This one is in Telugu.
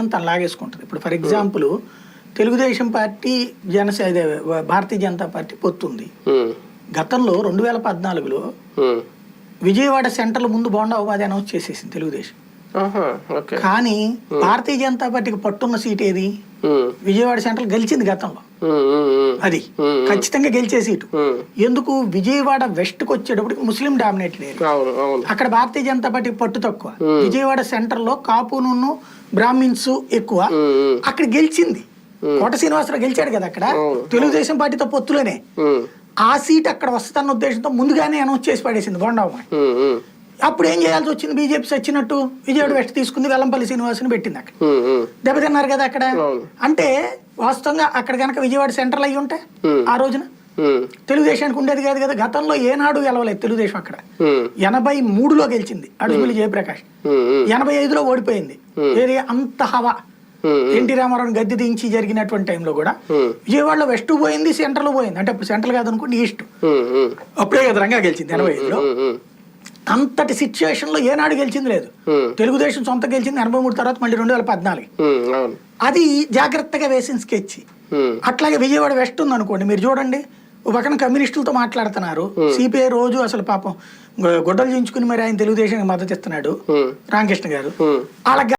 తను లాగేసుకుంటుంది. ఇప్పుడు ఫర్ ఎగ్జాంపుల్ తెలుగుదేశం పార్టీ జనసే అదే భారతీయ జనతా పార్టీ పొత్తుంది. గతంలో రెండు వేల పద్నాలుగులో. విజయవాడ సెంటర్ల ముందు బోండా ఉపాధి అనౌన్స్ చేసేసింది తెలుగుదేశం. కానీ భారతీయ జనతా పార్టీకి పట్టున్న సీట్ ఏది? విజయవాడ సెంట్రల్ గెలిచింది గతంలో. అది. ఖచ్చితంగా గెలిచే సీటు. ఎందుకు? విజయవాడ వెస్ట్కి వచ్చేటప్పటికి ముస్లిం డామినేటెడ్ ఏరియా అవును అవును. అక్కడ భారతీయ జనతా పార్టీ పట్టు తక్కువ. విజయవాడ సెంటర్లో కాపును బ్రాహ్మిన్స్ ఎక్కువ. అక్కడ గెలిచింది. కోట శ్రీనివాసరావు గెలిచాడు కదా అక్కడ. తెలుగుదేశం పార్టీతో పొత్తులోనే. ఆ సీట్ అక్కడ వస్తుందన్న ఉద్దేశంతో ముందుగానే అనౌన్స్ చేసి పడేసింది బొండామ్మ అప్పుడు ఏం చేయాల్సి వచ్చింది? బీజేపీ సచ్చినట్టు విజయవాడ వెస్ట్ తీసుకుంది వెల్లంపల్లి శ్రీనివాసుని పెట్టింది అక్కడ. ఉమ్, ఉమ్. దెబ్బతిన్నారు కదా అక్కడ. అంటే వాస్తవంగా అక్కడ కనుక విజయవాడ సెంట్రల్ అయ్యి ఉంటే Hmm. ఆ రోజున? తెలుగుదేశానికి ఉండేది కాదు కదా గతంలో ఏనాడు గెలవలేదు తెలుగుదేశం అక్కడ. ఎనభై మూడులో గెలిచింది అడుగులు జయప్రకాష్. ఎనభై ఐదులో ఓడిపోయింది. ఏది అంత హవా. ఎన్టీ రామారావు గద్దె దించి జరిగినటువంటి టైంలో కూడా విజయవాడలో వెస్ట్ పోయింది సెంట్రల్ పోయింది. అంటే అప్పుడు సెంట్రల్ కాదనుకోండి ఈస్ట్. అప్పుడే కదా రంగా గెలిచింది ఎనభై ఐదులో. అంతటి సిచ్యువేషన్లో ఏనాడు గెలిచింది లేదు. తెలుగుదేశం సొంత గెలిచింది ఎనభై మూడు తర్వాత మళ్ళీ రెండు వేల పద్నాలుగు. అది జాగ్రత్తగా వేసిన స్కెచ్ అట్లాగే విజయవాడ వెస్ట్ ఉంది అనుకోండి మీరు చూడండి ఒక పక్కన కమ్యూనిస్టులతో మాట్లాడుతున్నారు. సిపిఐ రోజు అసలు పాపం గుడ్డలు చించుకుని మరి ఆయన తెలుగుదేశానికి మద్దతు ఇస్తున్నాడు రామకృష్ణ గారు.